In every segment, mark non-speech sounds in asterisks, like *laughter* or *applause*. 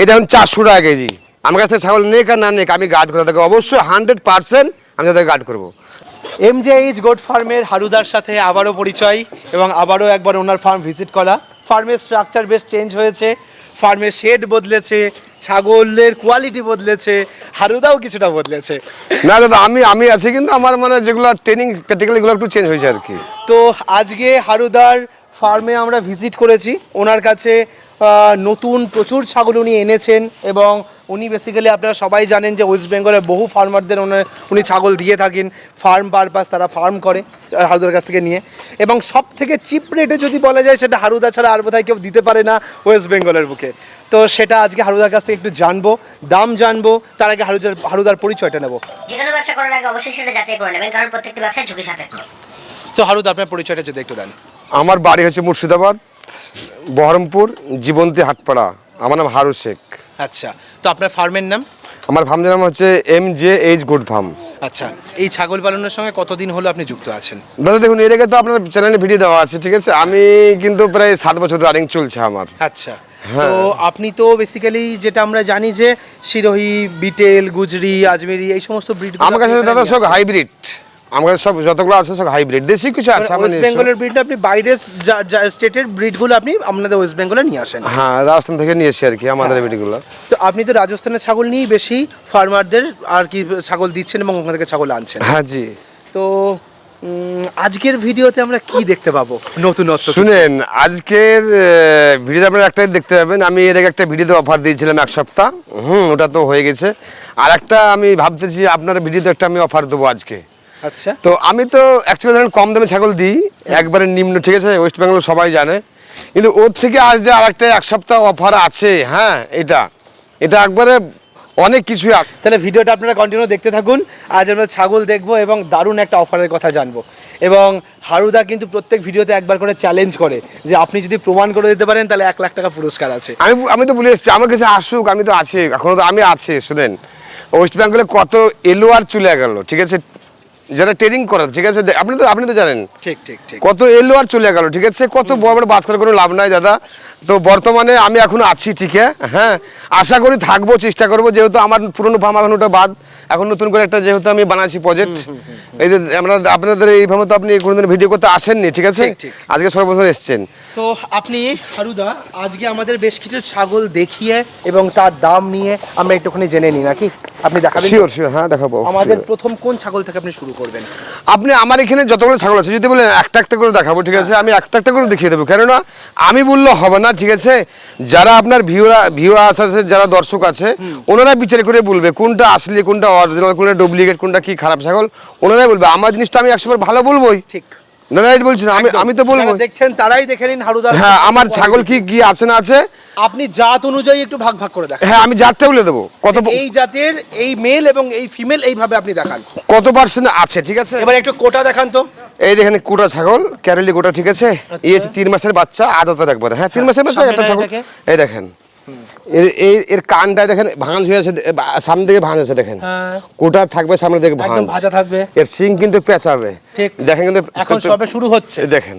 এটা এখন চারশো টাকা কেজি। আমার কাছে ছাগল নেক আর না নেক আমি গার্ড করে থাকি অবশ্যই হান্ড্রেড পার্সেন্ট আমি তাদের গার্ড করব। এম জে এইচ গোট ফার্মের হারুদার সাথে আবারও পরিচয় এবং আবারও একবার ওনার ফার্ম ভিজিট করা। ফার্মের স্ট্রাকচার বেশ চেঞ্জ হয়েছে ফার্মের শেড বদলেছে ছাগলের কোয়ালিটি বদলেছে হারুদাও কিছুটা বদলেছে। না দাদা আমি আমি আছি কিন্তু আমার মানে যেগুলো ট্রেনিং প্র্যাকটিক্যাল এগুলো একটু চেঞ্জ হয়েছে আর কি। তো আজকে হারুদার ফার্মে আমরা ভিজিট করেছি ওনার কাছে নতুন প্রচুর ছাগল উনি এনেছেন এবং উনি বেসিক্যালি আপনারা সবাই জানেন যে ওয়েস্ট বেঙ্গলের বহু ফার্মারদের ওনার উনি ছাগল দিয়ে থাকেন ফার্ম পারপাস তারা ফার্ম করে হারুদার কাছ থেকে নিয়ে। এবং সব থেকে চিপ রেটে যদি বলা যায় সেটা হারুদা ছাড়া আর বোধহয় কেউ দিতে পারে না ওয়েস্ট বেঙ্গলের বুকে। তো সেটা আজকে হারুদার কাছ থেকে একটু জানব দাম জানব তার আগে হারুদার হারুদার পরিচয়টা নেব। যে কোনো ব্যবসা করার আগে অবশ্যই সেটা যাচাই করে নেবেন কারণ প্রত্যেকটি ব্যবসা ঝুঁকি সাপেক্ষ। তো হারুদা আপনার পরিচয়টা যদি একটু দেন। আমার বাড়ি হচ্ছে মুর্শিদাবাদ। বহরমপুর জীবন্তী হাটপাড়া। আমার নাম হারু শেখ। আচ্ছা তো আপনার ফার্মের নাম? আমার ফার্মের নাম হচ্ছে M J H good farm আচ্ছা এই ছাগল পালনের সঙ্গে কতদিন হলো আপনি যুক্ত আছেন? দাদা দেখুন এর আগে তো আপনার চ্যানেলে ভিডিও দেওয়া আছে ঠিক আছে? আমি কিন্তু প্রায় সাত বছর রানিং চলছে আমার। আচ্ছা তো আপনি তো বেসিক্যালি যেটা আমরা জানি যে সিরোহি বিটেল গুজরি আজমেরি এই সমস্ত ব্রিড আমার কাছে দাদা সব হাইব্রিড আমার কাছে সব যতগুলো আছে সব হাইব্রিড দেশি কিছু আছে ওয়েস্ট বেঙ্গলের ব্রিড আপনি বাইরের স্টেটের ব্রিডগুলো আপনি আপনাদের ওয়েস্ট বেঙ্গলে নিয়ে আসেন। হ্যাঁ রাজস্থান থেকে নিয়ে এসেছি আর কি আমাদের ব্রিডগুলো তো আপনি তো রাজস্থানের ছাগল নিয়েই বেশি ফার্মারদের আর কি ছাগল দিচ্ছেন এবং ওখান থেকে ছাগল আনছেন। হ্যাঁ জি। তো আজকের ভিডিওতে আমরা কি দেখতে পাবো? নতুনত্ব? শুনেন আজকের ভিডিও আপনারা একটাই দেখতে পাবেন আমি এর আগে একটা ভিডিওতে অফার দিয়েছিলাম এক সপ্তাহ। হুম ওটা তো হয়ে গেছে। আর একটা আমি ভাবতেছি আপনার ভিডিওতে একটা আমি অফার দেবো আজকে। আচ্ছা। তো আমি তো অ্যাকচুয়ালি ধরেন কম দামে ছাগল দিই একবারে নিম্ন ঠিক আছে? ওয়েস্ট বেঙ্গল সবাই জানে। কিন্তু ওর থেকে আজ যে আর একটা এক সপ্তাহ অফার আছে হ্যাঁ এটা এটা একবারে অনেক কিছুই তাহলে ভিডিওটা আপনারা কন্টিনিউ দেখতে থাকুন। আজ আমরা ছাগল দেখব এবং দারুণ একটা অফারের কথা জানব। এবং হারুদা কিন্তু প্রত্যেক ভিডিওতে একবার করে চ্যালেঞ্জ করে যে আপনি যদি প্রমাণ করে দিতে পারেন তাহলে এক লাখ টাকা পুরস্কার আছে। আমি আমি তো বলে এসেছি আমার কাছে আসুক আমি তো আছি এখনও তো আমি আছি শুনেন। ওয়েস্ট বেঙ্গলে কত এলো আর চলে গেল ঠিক আছে? যারা ট্রেনিং করে ঠিক আছে? আপনি তো আপনি তো জানেন। ঠিক ঠিক ঠিক। কত এলো আর চলে গেল ঠিক আছে? কত বড় বড় বাদ করে কোনো লাভ নাই দাদা। তো বর্তমানে আমি এখন আছি ঠিক? হ্যাঁ? আশা করি থাকব চেষ্টা করব যেহেতু আমার পুরনো ফার্ম এখন ওটা বাদ। এখন নতুন করে একটা যেহেতু আমি বানাচ্ছি প্রজেক্ট এই যে আমরা আপনাদের এইভাবে তো আপনি কোনোদিন ভিডিও করতে আসেননি ঠিক আছে। আজকে সর্বপ্রথম এসছেন। তো আপনি হারুদা আজকে আমাদের বেশ কিছু ছাগল দেখিয়ে এবং তার দাম নিয়ে আমরা একটুখানি জেনে নিই নাকি? আপনি দেখাবেন? শিওর শিওর হ্যাঁ দেখাবো আমাদের প্রথম কোন ছাগল থেকে আপনি শুরু করবেন? আপনি আমার এখানে যতগুলো ছাগল আছে যদি বলেন একটা একটা করে দেখাবো ঠিক আছে? আমি একটা একটা করে দেখিয়ে দেবো কেননা আমি বললে হবে না ঠিক আছে? যারা আপনার ভিউরা ভিউয়ার্স আছে যারা দর্শক আছে ওনারা বিচার করে বলবে কোনটা আসলে কোনটা অরিজিনাল কোনটা ডুপ্লিকেট কোনটা কি খারাপ ছাগল? ওনারাই বলবে আমার জিনিসটা আমি একশো ভালো বলবোই। ঠিক। না না এটা আমি আমি তো বলব দেখছেন তারাই দেখে নিন হারুদা হ্যাঁ আমার ছাগল কি কি আছে না আছে? আপনি জাত অনুযায়ী একটু ভাগ ভাগ করে দেখান। হ্যাঁ আমি জাতটা বলে দেবো। কত এই জাতের এই মেল এবং এই ফিমেল এইভাবে আপনি দেখান। কত পার্সেন্ট আছে ঠিক আছে? এবার একটু কোটা দেখান তো। এই দেখেন কোটা ছাগল ক্যারেলি কোটা ঠিক আছে? এই হচ্ছে তিন মাসের বাচ্চা আদাতের একবারে। হ্যাঁ তিন মাসের বাচ্চা একটা ছাগল। এই দেখেন। এর এই এর কানটা দেখেন ভাঁজ হয়ে আছে সামনে দিকে ভাঁজ আছে দেখেন। হ্যাঁ। কোটা থাকবে সামনে দিকে ভাঁজ। ভাজা থাকবে। এর সিং কিন্তু পেঁচাবে। ঠিক। দেখেন কিন্তু এখন সবে শুরু হচ্ছে। দেখেন।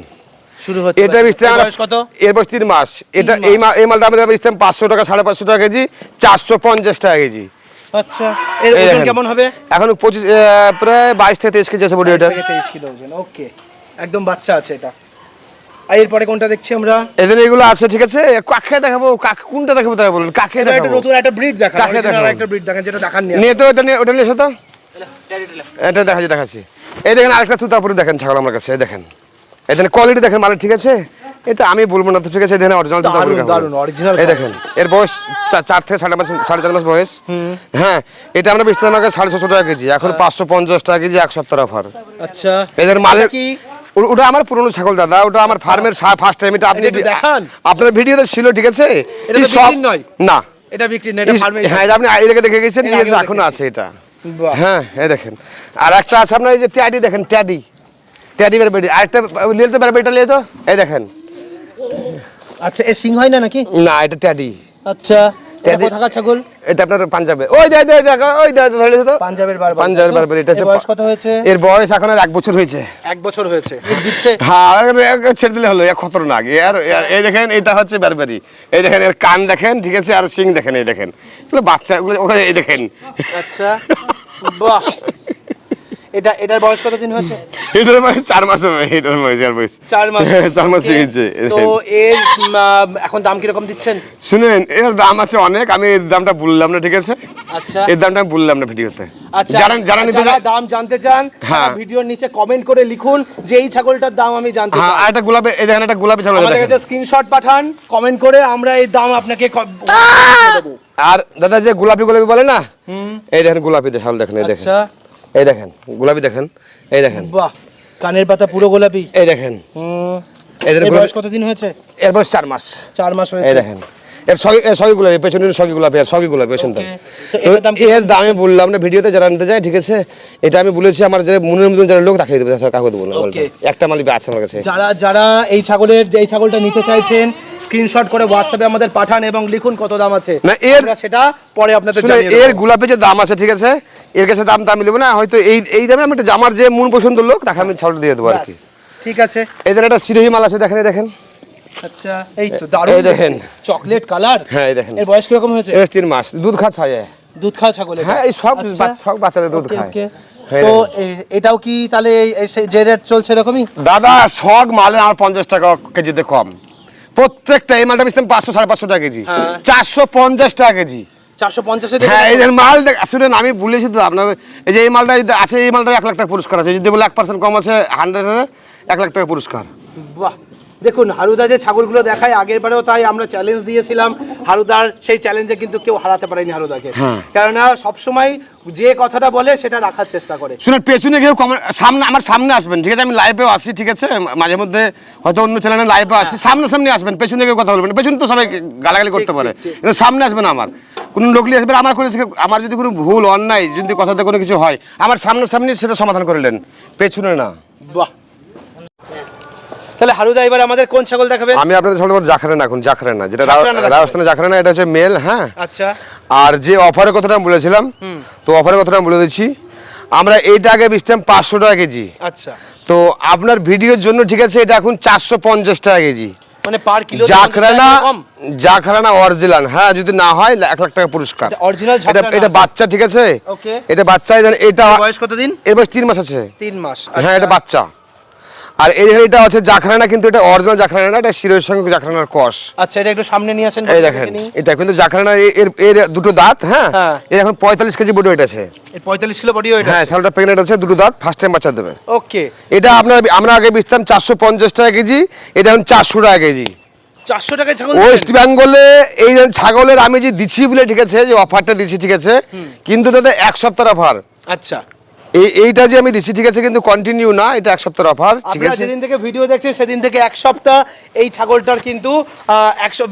শুরু হচ্ছে। এটা বেচতে এর আমরা বয়স কত? এর বয়স তিন মাস। এটা এই মালটা আমরা পাঁচশো টাকা সাড়ে পাঁচশো টাকা কেজি চারশো পঞ্চাশ টাকা কেজি। আচ্ছা। এর ওজন কেমন হবে? এখন পঁচিশ প্রায় বাইশ থেকে তেইশ কেজি আছে বডি এটা। তেইশ কিলো ওজন ওকে। একদম বাচ্চা আছে এটা। আর এরপরে কোনটা দেখছি আমরা? এদের এগুলো আছে ঠিক আছে? কাকে দেখাবো? কাকে কোনটা দেখাবো তাই বলুন? কাকে দেখাবো? নতুন একটা ব্রিড কাকে দেখাবো? একটা ব্রিড দেখান যেটা দেখান নিয়ে তো ওটা নিয়ে ওটা নিয়ে এসো তো। এটা দেখাচ্ছি দেখাচ্ছি। এই দেখেন আরেকটা তুতাপুরি দেখেন ছাগল আমার কাছে দেখেন। এই দেখেন কোয়ালিটি দেখেন মানে ঠিক আছে? এটা আমি বলব না তো ঠিক আছে? এই দেখেন অরিজিনাল এই দেখেন এর বয়স চার থেকে সাড়ে মাস সাড়ে চার মাস বয়স। হ্যাঁ এটা আমরা বেচতে আমার সাড়ে ছশো টাকা কেজি এখন পাঁচশো পঞ্চাশ টাকা কেজি এক সপ্তাহ অফার। আচ্ছা। এদের মালের কি? ওটা আমার পুরনো ছাগল দাদা। ওটা আমার ফার্মের ফার্স্ট টাইম এটা আপনি এটা দেখান। আপনার ভিডিওতে ছিল ঠিক আছে? এটা নয়। না। এটা বিক্রি না এটা ফার্মে হ্যাঁ এটা আপনি এটাকে দেখে গেছেন নিয়ে এখনও আছে এটা। হ্যাঁ এই দেখেন। আর একটা আছে আপনার এই যে ট্যাডি দেখেন ট্যাডি। ট্যাডি বের বেডি। আরেকটা তো বের বেটা লিয়ে তো? এই দেখেন। আচ্ছা এ সিং হয় না নাকি? না এটা ট্যাডি। আচ্ছা। এটা কোথাকার ছাগল? এটা আপনার পাঞ্জাবে। ওই দেখ দেখ দেখ ওই দেখ ধরেছে তো? পাঞ্জাবের বারবার। পাঞ্জাবের বারবার এটা এর বয়স কত হয়েছে? এর বয়স এখন আর এক বছর হয়েছে। এক বছর হয়েছে। দিচ্ছে? হ্যাঁ ছেড়ে দিলে হলো এ খতরনাক। আর এই দেখেন এটা হচ্ছে বারবারি। এই দেখেন এর কান দেখেন ঠিক আছে আর সিং দেখেন এই দেখেন। এগুলো বাচ্চা এগুলো ওখানে এই দেখেন। আচ্ছা। বাহ। এটা এটার বয়স কত দিন হয়েছে? এটার বয়স চার মাস হবে এটার বয়স আর বয়স। চার মাস। *laughs* চার মাস হয়েছে। তো এর এখন দাম কীরকম দিচ্ছেন? শুনেন এর দাম আছে অনেক আমি এর দামটা বললাম না ঠিক আছে? আচ্ছা। এর দামটা আমি বললাম না ভিডিওতে আচ্ছা যারা যারা নিতে দাম জানতে চান হ্যাঁ। ভিডিওর নিচে কমেন্ট করে লিখুন যে এই ছাগলটার দাম আমি জানতে হ্যাঁ চাই। আর একটা গোলাপি এই দেখেন একটা গোলাপি ছাগল আমাদের কাছে স্ক্রিনশট পাঠান কমেন্ট করে আমরা এই দাম আপনাকে আর দাদা যে গোলাপি গোলাপি বলে না এই দেখেন গোলাপি ছাগল দেখেন এই দেখেন। আচ্ছা। এই দেখেন গোলাপি দেখেন এই দেখেন। বাহ কানের পাতা পুরো গোলাপি। এই দেখেন। গোলাপি- বয়স কতদিন হয়েছে? এর বয়স চার মাস। চার মাস হয়েছে। এই দেখেন। এর সগি এর গোলাপি পেছনের সগি গোলাপি আর সগি গোলাপি শুনতে তো? এর দাম আমি বললাম না ভিডিওতে যারা নিতে যায় ঠিক আছে? এটা আমি বলেছি আমার যে মনের মতন যারা লোক দেখাই দেবে কাউকে দেবো না একটা মালিক আছে আমার কাছে। যারা যারা এই ছাগলের যে এই ছাগলটা নিতে চাইছেন স্ক্রিনশট করে হোয়াটসঅ্যাপে আমাদের পাঠান এবং লিখুন কত দাম আছে। না, এর- সেটা পরে আপনাদের জানিয়ে এর। গোলাপে যে দাম আছে ঠিক আছে? এর কাছে দাম দাম নেব না হয়তো এই এই দামে আমি একটা জামার যে মন পছন্দ লোক তাকে আমি ছাড় দিয়ে দেবো আর কি। ঠিক আছে। এদের একটা সিরোহি মাল আছে দেখেন দেখেন। আচ্ছা এই তো দারুণ এই দেখেন। চকলেট কালার হ্যাঁ এই দেখেন। এর বয়স কীরকম হয়েছে? এর তিন মাস। দুধ খাচ্ছে হয় দুধ খাওয়া ছাগল হ্যাঁ এই সব আচ্ছা। সব বাচ্চাদের দুধ খায়। হ্যাঁ, তো এটাও কি তাহলে যে রেট চলছে এরকমই? দাদা শখ মালে আমার পঞ্চাশ টাকা কেজিতে কম। প্রত্যেকটা এই মালটা বেচতাম পাঁচশো সাড়ে পাঁচশো টাকা কেজি। হ্যাঁ। চারশো পঞ্চাশ টাকা কেজি। চারশো পঞ্চাশে হ্যাঁ এই মাল শুনেন আমি বলেছি তো আপনার এই যে এই মালটা আছে এই মালটা এক লাখ টাকা পুরস্কার আছে। যদি বলে এক পার্সেন্ট কম আছে হান্ড্রেড এক লাখ টাকা পুরস্কার। বাহ। দেখুন হারুদা যে ছাগলগুলো দেখায় আগের বারেও তাই আমরা চ্যালেঞ্জ দিয়েছিলাম। হারুদার সেই চ্যালেঞ্জে কিন্তু কেউ হারাতে পারেনি হারুদাকে। হ্যাঁ। কেননা সবসময় যে কথাটা বলে সেটা রাখার চেষ্টা করে। শুনে পেছনে কেউ সামনে আমার সামনে আসবেন ঠিক আছে? আমি লাইভেও আসি ঠিক আছে? মাঝে মধ্যে হয়তো অন্য চ্যানেলে লাইভে আসি। সামনে সামনে আসবেন পেছনে কেউ কথা বলবেন পেছনে তো সবাই গালাগালি করতে পারে। কিন্তু সামনে আসবেন আমার। কোন লোকলি আসবেন আমার কোনো আমার যদি কোনো ভুল অন্যায় যদি কথাতে কোনো কিছু হয় আমার সামনে সামনে সেটা সমাধান করে নেন। পেছনে না। বাহ। তাহলে হারুদা এবার আমাদের কোন ছাগল দেখাবে আমি আপনাদের সামনে জাখরেন এখন জাখরেন না। যেটা। রাজস্থানে জাখরেন এটা হচ্ছে মেল হ্যাঁ? আচ্ছা। আর যে অফারের কথাটা আমি বলেছিলাম তো অফারের কথাটা আমি বলে দিচ্ছি আমরা এইটা আগে বেচতাম পাঁচশো টাকা কেজি। আচ্ছা। তো আপনার ভিডিওর জন্য ঠিক আছে এটা এখন চারশো পঞ্চাশ টাকা কেজি। মানে পার কিলো জাখরানা জাখরানা অরিজিনাল হ্যাঁ যদি না হয় এক লাখ টাকা পুরস্কার। এটা এটা এটা বাচ্চা ঠিক আছে? Okay. এটা বাচ্চা দেন- এটা বয়স কতদিন? এর বয়স তিন মাস আছে। তিন মাস। হ্যাঁ এটা বাচ্চা। আর এই এটা আছে জাখরানা কিন্তু এটা অরিজিনাল জাখরানা না এটা শিরোর সঙ্গে জাখরানার কষ। আচ্ছা এটা একটু সামনে নিয়ে আসেন এই দেখেন এটা কিন্তু জাখরানা এর এর দুটো দাঁত হ্যাঁ? হ্যাঁ। এর এখন পঁয়তাল্লিশ কেজি বডি ওয়েট আছে। পঁয়তাল্লিশ কিলো বডি ওয়েট হ্যাঁ ছাগলটা প্রেগনেন্ট আছে দুটো দাঁত ফার্স্ট টাইম বাচ্চা দেবে। ওকে এটা আপনার আমরা আগে বেচতাম চারশো পঞ্চাশ টাকা কেজি এটা এখন চারশো টাকা কেজি। চারশো টাকায় ছাগল ওয়েস্ট বেঙ্গলে এই যে ছাগলের আমি যে দিচ্ছি বলে ঠিক আছে যে অফারটা দিচ্ছি ঠিক আছে কিন্তু দাদা এক সপ্তাহ অফার আচ্ছা। এই এইটা যে আমি দিচ্ছি ঠিক আছে কিন্তু কন্টিনিউ না এটা এক সপ্তাহ অফার ঠিক আপনারা আছে? যেদিন থেকে ভিডিও দেখছেন সেদিন থেকে এক সপ্তাহ এই ছাগলটার কিন্তু একশো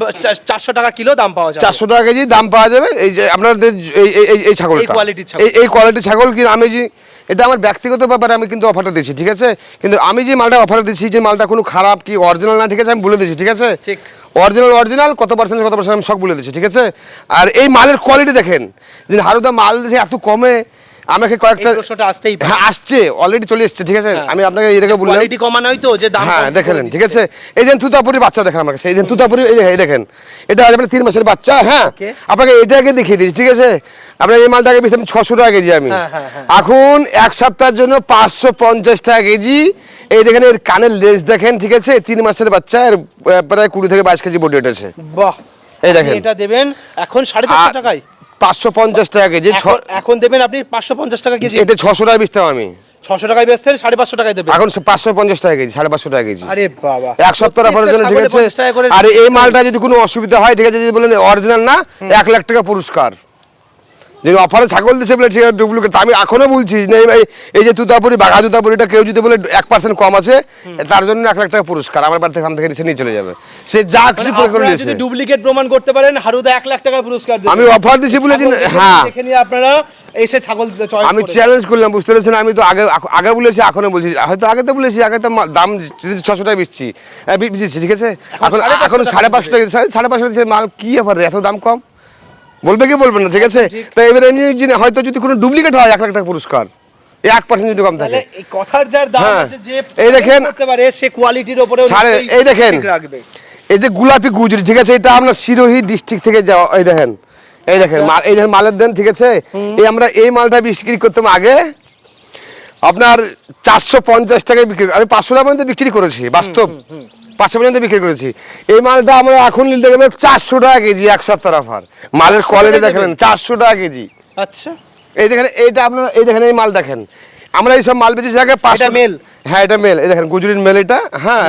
চারশো টাকা কিলো দাম পাওয়া যায় চারশো টাকা কেজি দাম পাওয়া যাবে। এই যে আপনাদের এই এই- এই কোয়ালিটির ছাগল। এই এই কোয়ালিটির ছাগল কি আমি যে এটা আমার ব্যক্তিগত ব্যাপারে আমি কিন্তু অফারটা দিচ্ছি ঠিক আছে? কিন্তু আমি যে মালটা অফার দিচ্ছি যে মালটা কোনো খারাপ কি অরিজিনাল না ঠিক আছে আমি বলে দিচ্ছি ঠিক আছে? ঠিক। অরিজিনাল অরিজিনাল কত পার্সেন্ট কত পার্সেন্ট আমি সব বলে দিচ্ছি ঠিক আছে? আর এই মালের কোয়ালিটি দেখেন। যে হারুদা মাল দিয়েছে এত কমে আমাকে কয়েকটা প্রশ্নটা আসতেই হ্যাঁ আসছে অলরেডি চলে এসছে ঠিক আছে? হ্যাঁ। আমি আপনাকে এটাকে বললাম কোয়ালিটি কমানো তো যে দাম হ্যাঁ দেখেন ঠিক আছে? এই যে তুতাপুরি বাচ্চা দেখেন আমার কাছে এই যে তুতাপুরি এই এই দেখেন এটা আপনার তিন মাসের বাচ্চা হ্যাঁ. আপনাকে এটাকে দেখিয়ে দিচ্ছি ঠিক আছে? আপনার এই মালটাকে বেশি ছশো টাকা কেজি আমি। হ্যাঁ, হ্যাঁ, হ্যাঁ। এখন এক সপ্তাহের জন্য পাঁচশো পঞ্চাশ টাকা কেজি। এই দেখেন এর কানের লেজ দেখেন ঠিক আছে? তিন মাসের বাচ্চা এর প্রায় কুড়ি থেকে বাইশ কেজি বডি উঠেছে। বাহ। এই দেখেন। এটা দেবেন এখন সাড়ে চারশো টাকায়? পাঁচশো পঞ্চাশ টাকা কেজি এখন- দেবেন আপনি পাঁচশো পঞ্চাশ টাকা কেজি। এটা ছশো টাকা বেচতাম আমি। ছশো টাকায় বেচতেন সাড়ে পাঁচশো টাকায় দেবেন। এখন পাঁচশো পঞ্চাশ টাকা কেজি সাড়ে পাঁচশো টাকা কেজি। আরে বাবা। এক সপ্তাহ রাখার জন্য ঠিক আছে? ছাগলে 50 টাকা করে আর এই মালটা যদি কোনো অসুবিধা হয় ঠিক আছে যদি বলেন অরিজিনাল না এক লাখ টাকা পুরস্কার। যদি অফারে ছাগল দিছে বলে ঠিক আছে ডুপ্লিকেট আমি এখনও বলছি যে এই- এই যে তুতাপুরি বাঘা তুতাপুরিটা কেউ যদি বলে এক পার্সেন্ট কম আছে তার জন্য এক লাখ টাকা পুরস্কার। আমার বাড়ি থেকে থেকে নিচে নিয়ে চলে যাবে। সে যা কিছু করে করে নিয়েছে। ডুপ্লিকেট প্রমাণ করতে পারেন হারুদা এক লাখ টাকা পুরস্কার আমি অফার দিছি বলে যে- হ্যাঁ। আপনারা এসে ছাগল আমি চ্যালেঞ্জ করলাম বুঝতে পেরেছেন? আমি তো আগে আগে বলেছি এখনও বলছি। হয়তো আগে তো বলেছি আগে তো দাম ছশো টাকা বেচছি। হ্যাঁ, বেচেছি ঠিক আছে? এখন এখন সাড়ে পাঁচশো টাকা সাড়ে- পাঁচশো টাকা মাল কি ব্যাপার রে? এত দাম কম? বলবে কি বলবে না ঠিক আছে? তো এবার এমনি যিনি হয়তো যদি কোনো ডুপ্লিকেট হয় এক লাখ টাকা পুরস্কার এই এক পার্সেন্ট যদি কম থাকে। এই কথার যার দাম হ্যাঁ। আছে যে এই দেখেন। সে কোয়ালিটির উপরে এই দেখেন। এই যে গোলাপি গুজরি ঠিক আছে এটা আপনার সিরোহি ডিস্ট্রিক্ট থেকে যাওয়া এই দেখেন এই দেখেন এই দেখেন মালের দেন ঠিক আছে? এই আমরা এই মালটা বিক্রি করতাম আগে আপনার চারশো পঞ্চাশ টাকায় বিক্রি আমি পাঁচশো টাকা পর্যন্ত বিক্রি করেছি বাস্তব। পাঁচশো পর্যন্ত বিক্রি করেছি। এই মালটা আমরা এখন নিতে গেলে চারশো টাকা কেজি এক সপ্তাহ অফার মালের কোয়ালিটি দেখেন চারশো টাকা কেজি। আচ্ছা। এই দেখেন এইটা আপনার এই দেখেন এই মাল দেখেন। আমরা এই সব মাল বেচেছি আগে পাঁচশো মেল? হ্যাঁ এটা মেল। এই দেখেন গুজরির মেল এটা হ্যাঁ।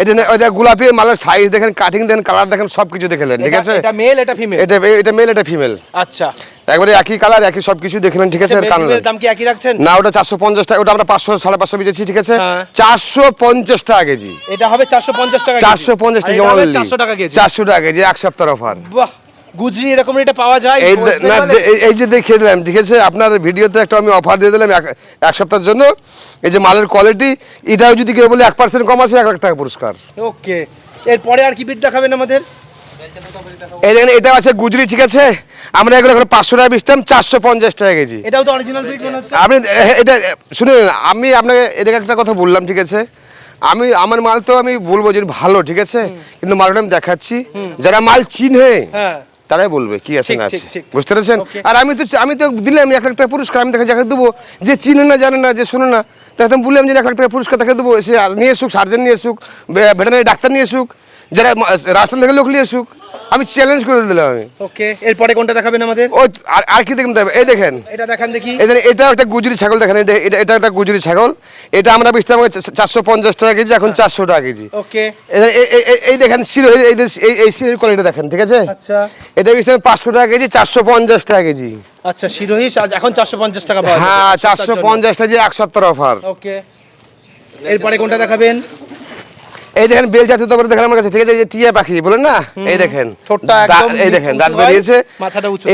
এটা ওই দেখেন গোলাপি মালের সাইজ দেখেন কাটিং দেখেন কালার দেখেন সব কিছু দেখলেন ঠিক আছে? এটা মেল এটা ফিমেল এটা এটা মেল এটা ফিমেল আচ্ছা। একবারে একই কালার একই সব কিছু দেখলেন ঠিক আছে? মেল দাম কি একই রাখছেন? না ওটা চারশো পঞ্চাশ টাকা ওটা আমরা পাঁচশো সাড়ে পাঁচশো বেচেছি ঠিক আছে? হ্যাঁ। চারশো পঞ্চাশ টাকা কেজি। এটা হবে 450 টাকা কেজি। চারশো পঞ্চাশ টাকা এটা হবে only। 400 টাকা কেজি। চারশো টাকা কেজি এক সপ্তাহ অফার। বাহ! গুজরি এরকম রেটে পাওয়া যায়? এই না এই- যে দেখিয়ে দিলাম ঠিক আছে? আপনার ভিডিওতে একটা আমি অফার দিয়ে দিলাম এক- সপ্তাহের জন্য। এই যে মালের কোয়ালিটি এটাও যদি কেউ বলে এক পার্সেন্ট কম আছে এক লাখ টাকা পুরস্কার। ওকে। এরপরে আর কি বিট দেখাবেন আমাদের? এই দেখেন এটা আছে গুজরি ঠিক আছে? আমরা এগুলো এখন পাঁচশো টাকা বেচতাম চারশো পঞ্চাশ টাকা কেজি। এটাও তো অরিজিনাল বিট মনে হচ্ছে। আপনি এটা শুনুন আমি আপনাকে এটাকে একটা কথা বললাম ঠিক আছে? আমি আমার মাল তো আমি বলব যে ভালো ঠিক আছে? কিন্তু মালটা আমি দেখাচ্ছি। যারা মাল চিনহে হ্যাঁ। তারাই বলবে কি আছে না আছে। বুঝতে পেরেছেন? আর আমি তো আমি তো দিলাম এক লাখ টাকা পুরস্কার আমি তাকে যাকে দেবো যে চিনে না জানে না যে শোনে না তাকে আমি বললাম যে এক লাখ টাকা পুরস্কার তাকে দেবো। সে নিয়ে এসুক সার্জন নিয়ে এসুক ভেটেনারি ডাক্তার নিয়ে এসুক যারা রাস্তা থেকে লোক নিয়ে এসুক আমি চ্যালেঞ্জ করে দিলাম আমি। ওকে এরপরে কোনটা দেখাবেন আমাদের? ও আর আর কি দেখুন এই দেখেন। এটা দেখান দেখি। এই দেখেন, এটা একটা গুজরি ছাগল দেখেন এটা এটা- একটা গুজরি ছাগল। এটা আমরা বেচতাম চারশো পঞ্চাশ টাকা কেজি এখন চারশো টাকা কেজি। ওকে এই- দেখেন সিরো এই এই এই সিরের কোয়ালিটি দেখেন ঠিক আছে? আচ্ছা। এটা বেচতাম পাঁচশো টাকা কেজি চারশো পঞ্চাশ টাকা কেজি। আচ্ছা আজ এখন 450 টাকা পাওয়া হ্যাঁ চারশো পঞ্চাশ টাকা এক সপ্তাহ অফার ওকে এরপরে কোনটা দেখাবেন? এই দেখেন বেল তারপরে দেখেন আমার কাছে ঠিক আছে? এই যে টিয়া পাখি বলেন না? এই দেখেন। এই দেখেন দাঁত বেরিয়েছে।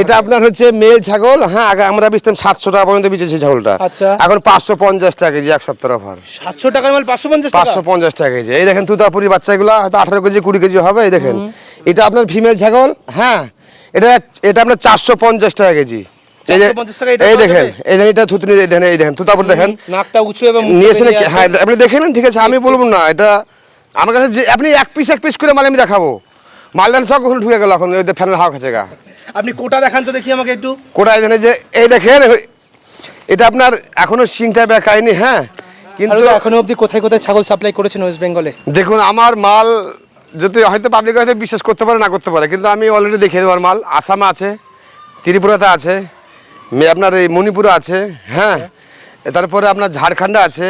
এটা আপনার হচ্ছে মেল ছাগল। হ্যাঁ আগে আমরা বেচতাম সাতশো টাকা পর্যন্ত বেচেছি ছাগলটা। আচ্ছা। এখন পাঁচশো পঞ্চাশ টাকা কেজি এক সপ্তাহ অফার 700 টাকার মাল 550 টাকা? পাঁচশো পঞ্চাশ টাকা কেজি। এই দেখেন তুতাপুরি বাচ্চাগুলো হয়তো আঠারো কেজি কুড়ি কেজি হবে এই দেখেন। এটা আপনার ফিমেল ছাগল হ্যাঁ? এটা এটা আপনার চারশো পঞ্চাশ টাকা কেজি। এই যে 450 টাকা এটা এই দেখেন এই দেখেন এটা থুতনি এই দেখেন এই দেখেন তুতাপুর দেখেন। নাকটা উঁচু এবং নিয়েছেন হ্যাঁ আপনি ঠিক আছে? আমি বলব না এটা আমার কাছে যে আপনি এক পিস এক পিস করে মাল আমি দেখাবো। মালদান সব কখন ঢুকে গেল এখন ফ্যানের হাওয়া খাচ্ছে গা। আপনি কোটা দেখান তো দেখি আমাকে একটু। কোটায় জানে যে এই দেখেন এটা আপনার এখনও সিংটা বেকায়নি হ্যাঁ? কিন্তু এখনও অবধি কোথায় কোথায় ছাগল সাপ্লাই করেছেন ওয়েস্ট বেঙ্গলে দেখুন আমার মাল যদি হয়তো পাবলিক হয়তো বিশ্বাস করতে পারে না করতে পারে কিন্তু আমি অলরেডি দেখিয়ে দেবো মাল। আসামে আছে ত্রিপুরাতে আছে আপনার এই মণিপুরে আছে হ্যাঁ? তারপরে আপনার ঝাড়খণ্ডে আছে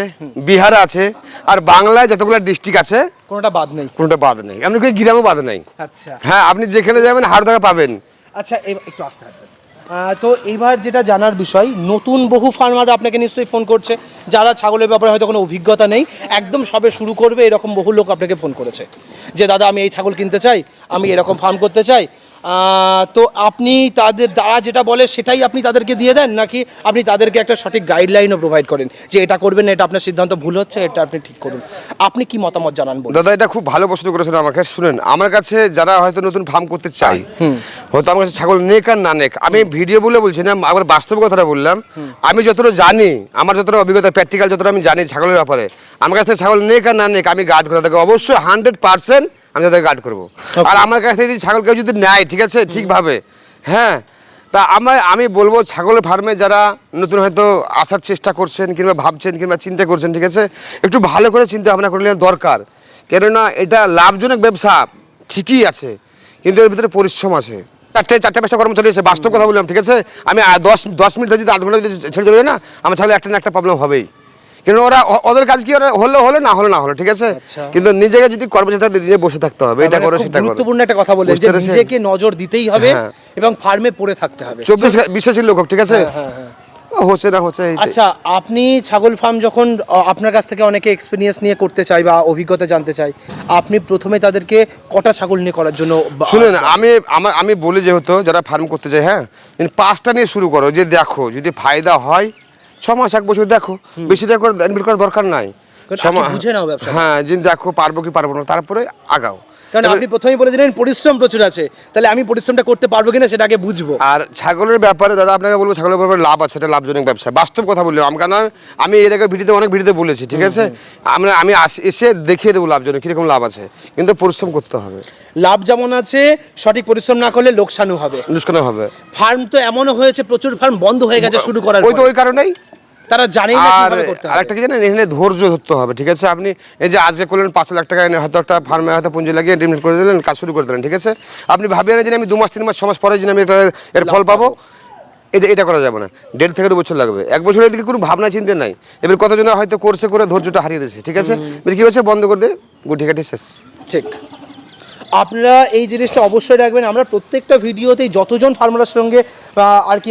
বিহারে আছে আর বাংলায় যতগুলো ডিস্ট্রিক্ট আছে কোনোটা বাদ নেই। কোনোটা বাদ নেই। এমনকি গ্রামও বাদ নেই। আচ্ছা। হ্যাঁ আপনি যেখানে যাবেন হাড় ধরা পাবেন। আচ্ছা একটু আস্তে আস্তে। তো এবার যেটা জানার বিষয় নতুন বহু ফার্মার আপনাকে নিশ্চয়ই ফোন করছে। যারা ছাগলের ব্যাপারে হয়তো কোনো অভিজ্ঞতা নেই একদম সবে শুরু করবে এরকম বহু লোক আপনাকে ফোন করেছে। যে দাদা আমি এই ছাগল কিনতে চাই আমি এরকম ফার্ম করতে চাই তো আপনি তাদের দ্বারা যেটা বলে সেটাই আপনি তাদেরকে দিয়ে দেন নাকি আপনি তাদেরকে একটা সঠিক গাইডলাইনও প্রোভাইড করেন যে এটা করবেন না এটা আপনার সিদ্ধান্ত ভুল হচ্ছে এটা আপনি ঠিক করুন? আপনি কি মতামত জানান দাদা এটা খুব ভালো প্রশ্ন করেছেন আমাকে। শুনেন আমার কাছে যারা হয়তো নতুন ফার্ম করতে চাই হয়তো আমার কাছে ছাগল নেক আর না নেক আমি ভিডিও বলে বলছি না আবার বাস্তব কথাটা বললাম। আমি যতটা জানি আমার যতটা অভিজ্ঞতা প্র্যাকটিক্যাল যতটা আমি জানি ছাগলের ব্যাপারে আমার কাছে ছাগল নেক আর না নেক আমি গার্ড করে থাকি। অবশ্যই হান্ড্রেড পার্সেন্ট আমি তাদের গার্ড করব। আর আমার কাছ থেকে যদি ছাগল কেউ যদি নেয় ঠিক আছে? ঠিকভাবে। হ্যাঁ? তা আমার আমি বলব ছাগলের ফার্মে যারা নতুন হয়তো আসার চেষ্টা করছেন কিংবা ভাবছেন কিংবা চিন্তা করছেন ঠিক আছে? একটু ভালো করে চিন্তা ভাবনা করলে দরকার। কেননা এটা লাভজনক ব্যবসা ঠিকই আছে কিন্তু এর ভিতরে পরিশ্রম আছে। চারটে চারটে পাঁচটা কর্মচারী এসে বাস্তব কথা বললাম ঠিক আছে? আমি দশ দশ মিনিট যদি আধ ঘণ্টা যদি ছেড়ে চলে না আমার ছাগলে একটা না একটা প্রবলেম হবেই। কিন্তু ওরা ওদের কাজ কি ওরা হলো হলো না হলো না হলো ঠিক আছে আচ্ছা। কিন্তু নিজেকে যদি কর্মচারী নিজে বসে থাকতে হবে এটা মানে করো সেটা করো গুরুত্বপূর্ণ একটা কথা বলে যে নিজেকে নজর দিতেই হবে হ্যাঁ। এবং ফার্মে পড়ে থাকতে হবে চব্বিশ বিশ্বাসী লোক ঠিক আছে হ্যাঁ, হ্যাঁ। হচ্ছে না হচ্ছে আচ্ছা আপনি ছাগল ফার্ম যখন আপনার কাছ থেকে অনেকে এক্সপিরিয়েন্স নিয়ে করতে চাই বা অভিজ্ঞতা জানতে চাই আপনি প্রথমে তাদেরকে কটা ছাগল নিয়ে করার জন্য শুনেন আমি আমার আমি বলি যেহেতু যারা ফার্ম করতে চায় হ্যাঁ পাঁচটা নিয়ে শুরু করো যে দেখো যদি ফায়দা হয় ছ মাস এক বছর দেখো। বেশি দেখো ইনভেস্ট করার দরকার নাই। হ্যাঁ যে দেখো পারব কি পারব না তারপরে আগাও। কারণ আপনি প্রথমেই বলে দিলেন পরিশ্রম প্রচুর আছে। তাহলে আমি পরিশ্রমটা করতে পারব কিনা সেটা আগে বুঝব। আর ছাগলের ব্যাপারে দাদা আপনাকে বলব ছাগলের ব্যাপারে লাভ আছে এটা লাভজনক ব্যবসা। বাস্তব কথা বললাম আমি কারণ আমি এর আগে ভিডিওতে অনেক ভিডিওতে বলেছি ঠিক আছে? আমরা আমি এসে দেখিয়ে দেবো লাভজনক কীরকম লাভ আছে। কিন্তু পরিশ্রম করতে হবে। লাভ যেমন আছে সঠিক পরিশ্রম না করলে লোকসানও হবে। লুস্কানো হবে। ফার্ম তো এমনও হয়েছে প্রচুর ফার্ম বন্ধ হয়ে গেছে শুরু করার ওই তো ওই কারণেই তারা জানে না আর আরেকটা কি জানেন? এখানে ধৈর্য ধরতে হবে ঠিক আছে? আপনি এই যে আজকে করলেন পাঁচ লাখ টাকা এনে হয়তো একটা ফার্মে হয়তো পুঁজি লাগিয়ে ইমপ্লিমেন্ট করে দিলেন কাজ শুরু করে দিলেন ঠিক আছে? আপনি ভাবিয়ে যে আমি দু মাস তিন মাস ছ মাস পরে যে আমি এটা এর ফল পাবো। এটা এটা করা যাবে না। দেড় থেকে দু বছর লাগবে। এক বছরের দিকে কোনো ভাবনা চিন্তা নাই। এবার কতজন হয়তো করছে করে ধৈর্যটা হারিয়ে দিয়েছে ঠিক আছে? এবার কি হচ্ছে বন্ধ করে দিয়ে গুটি কাটি শেষ। ঠিক। আপনারা এই জিনিসটা অবশ্যই রাখবেন। আমরা প্রত্যেকটা ভিডিওতেই যতজন ফার্মারের সঙ্গে আর কি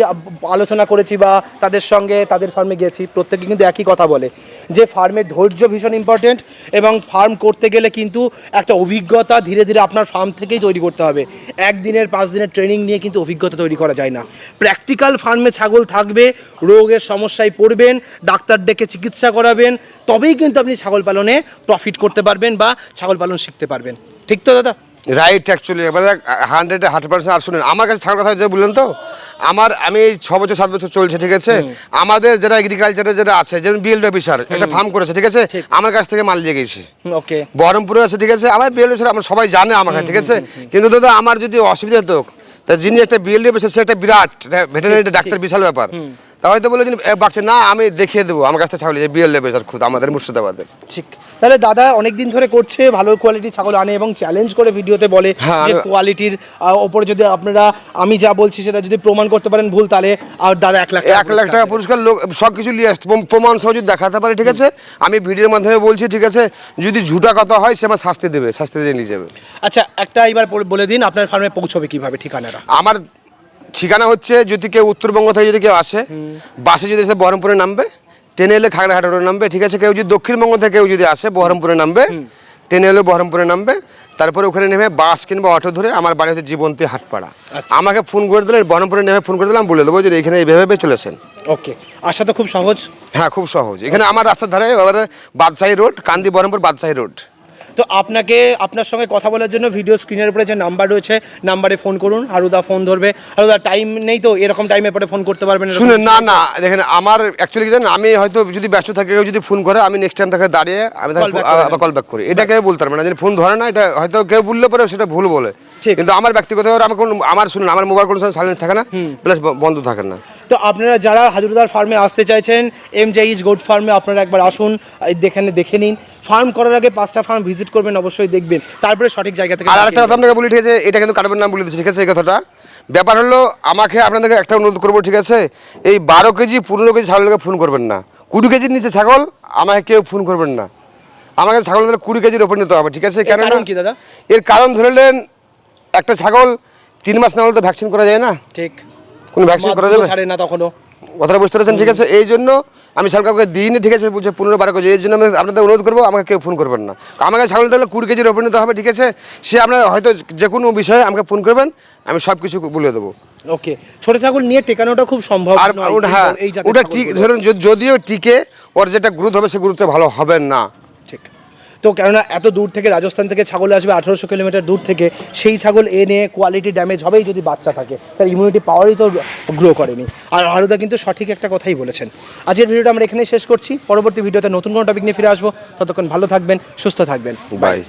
আলোচনা করেছি বা তাদের সঙ্গে, তাদের ফার্মে গেছি, প্রত্যেকে কিন্তু একই কথা বলে যে ফার্মের ধৈর্য ভীষণ ইম্পর্টেন্ট এবং ফার্ম করতে গেলে কিন্তু একটা অভিজ্ঞতা ধীরে ধীরে আপনার ফার্ম থেকেই তৈরি করতে হবে। একদিনের, পাঁচ দিনের ট্রেনিং নিয়ে কিন্তু অভিজ্ঞতা তৈরি করা যায় না। প্র্যাকটিক্যাল ফার্মে ছাগল থাকবে, রোগের সমস্যায় পড়বেন, ডাক্তার ডেকে চিকিৎসা করাবেন, তবেই কিন্তু আপনি ছাগল পালনে প্রফিট করতে পারবেন বা ছাগল পালন শিখতে পারবেন। ঠিক তো, দাদা? রাইট অ্যাকচুয়ালি এবারে হান্ড্রেডে হান্ড্রেড পার্সেন্ট আর শুনেন আমার কাছে ছাড় কথা যে বললেন তো আমার আমি ছ বছর সাত বছর চলছে ঠিক আছে? আমাদের যারা এগ্রিকালচারে যারা আছে যেমন বিএলড অফিসার একটা ফার্ম করেছে ঠিক আছে? আমার কাছ থেকে মাল নিয়ে গেছে। ওকে বহরমপুরে আছে ঠিক আছে? আমার বিএলড অফিসার আমরা সবাই জানে আমাকে ঠিক আছে? কিন্তু দাদা আমার যদি অসুবিধা হতো তা যিনি একটা বিএলডি অফিসার সে একটা বিরাট ভেটেরিনারি ডাক্তার বিশাল ব্যাপার। তা হয়তো বলে বাচ্চা না আমি দেখিয়ে দেবো। আমার কাছ ছাগল বিএলডি অফিসার খুদ আমাদের মুর্শিদাবাদের। ঠিক। তাহলে দাদা অনেকদিন ধরে করছে ভালো কোয়ালিটির ছাগল আনে এবং চ্যালেঞ্জ করে ভিডিওতে বলে হ্যাঁ, যে কোয়ালিটির ওপরে যদি আপনারা আমি যা বলছি সেটা যদি প্রমাণ করতে পারেন ভুল তাহলে আর দাদা এক লাখ এক লাখ টাকা পুরস্কার লোক সব কিছু নিয়ে আসতে প্রমাণ সহ যদি দেখাতে পারে ঠিক আছে? আমি ভিডিওর মাধ্যমে বলছি ঠিক আছে? যদি ঝুটা কথা হয় সে আমার শাস্তি দেবে শাস্তি দিয়ে নিয়ে যাবে। আচ্ছা একটা এবার বলে- বলে দিন আপনার ফার্মে পৌঁছবে কীভাবে ঠিকানাটা? আমার ঠিকানা হচ্ছে যদি কেউ উত্তরবঙ্গ থেকে যদি কেউ আসে বাসে যদি এসে বহরমপুরে নামবে ট্রেনে এলে খাগড়াহাট রোডে নামবে ঠিক আছে কেউ যদি দক্ষিণবঙ্গ থেকে কেউ যদি আসে বহরমপুরে নামবে ট্রেনে এলে বহরমপুরে নামবে তারপরে ওখানে নেমে বাস কিংবা অটো ধরে আমার বাড়ি হচ্ছে জীবন্তী হাটপাড়া। আচ্ছা। আমাকে ফোন করে দিলেন বহরমপুরে নেমে ফোন করে দিলাম বলে দেবো যে এখানে এইভাবে চলেছেন ওকে। আসা তো খুব সহজ। হ্যাঁ খুব সহজ। এখানে আমার রাস্তার ধারে এবারে বাদশাহী রোড কান্দি বহরমপুর বাদশাহী রোড। তো আপনাকে আপনার সঙ্গে কথা বলার জন্য ভিডিও স্ক্রিনের উপরে যে নাম্বার রয়েছে নাম্বারে ফোন করুন। হারুদা ফোন ধরবে। হারুদা টাইম নেই তো? এরকম টাইমে পরে ফোন করতে পারবেন শুনে না না দেখেন আমার অ্যাকচুয়ালি জানেন আমি হয়তো যদি ব্যস্ত থাকে কেউ যদি ফোন করে আমি নেক্সট টাইম তাকে দাঁড়িয়ে আমি back কল ব্যাক করি। এটা কেউ বলতে পারবে না যদি ফোন ধরে না এটা হয়তো কেউ বললে পরে সেটা ভুল বলে। ঠিক। কিন্তু আমার ব্যক্তিগত আমার কোনো আমার শুনুন আমার মোবাইল কোনো সাইলেন্ট থাকে না প্লাস বন্ধ থাকে না। তো আপনারা যারা হাজুরদার ফার্মে আসতে চাইছেন এম জে ইজ গোড ফার্মে আপনারা একবার আসুন দেখেন দেখে নিন। ফার্ম করার আগে পাঁচটা ফার্ম ভিজিট করবেন অবশ্যই দেখবেন। তারপরে সঠিক জায়গা থেকে আর কথা আপনাকে বলি ঠিক আছে এটা কিন্তু কাটবেন নাম বলে দিচ্ছি ঠিক আছে এই কথাটা। ব্যাপার হলো আমাকে আপনাদেরকে একটা অনুরোধ করব ঠিক আছে? এই বারো কেজি পনেরো কেজি ছাগলকে ফোন করবেন না। কুড়ি কেজির নিচে ছাগল আমাকে কেউ ফোন করবেন না। আমাকে ছাগল নিলে কুড়ি কেজির ওপর নিতে হবে ঠিক আছে? কেন কি দাদা? এর কারণ ধরে নেন একটা ছাগল তিন মাস না হলে তো ভ্যাকসিন করা যায় না। ঠিক। কোনো ভ্যাকসিন করা যাবে? ছাড়ে না তখনও। কথাটা বুঝতে পারছেন? ঠিক আছে এই জন্য আমি ছাগল কাউকে দিইনি ঠিক আছে বুঝে পনেরো বারো কেজি এই জন্য আমি আপনাদের অনুরোধ করব আমাকে কেউ ফোন করবেন না। আমাকে ছাগল তাহলে কুড়ি কেজির ওপর নিতে হবে ঠিক আছে? সে আপনার হয়তো যে কোনো বিষয়ে আমাকে ফোন করবেন আমি সব কিছু বলে দেবো। ওকে ছোট ছাগল নিয়ে টেকানোটা খুব সম্ভব আর হ্যাঁ ওটা ঠিক ধরুন যদিও টিকে ওর যেটা গ্রোথ হবে সে গ্রোথ ভালো হবে না। তো কেননা এত দূর থেকে রাজস্থান থেকে ছাগল আসবে আঠারোশো কিলোমিটার দূর থেকে, সেই ছাগল এনে কোয়ালিটি ড্যামেজ হবেই যদি বাচ্চা থাকে। তার ইমিউনিটি পাওয়ারই তো গ্রো করেনি। আর হারুদা কিন্তু সঠিক একটা কথাই বলেছেন। আজকের ভিডিওটা আমরা এখানেই শেষ করছি। পরবর্তী ভিডিওতে নতুন কোনো টপিক নিয়ে ফিরে আসব। ততক্ষণ ভালো থাকবেন, সুস্থ থাকবেন। বাই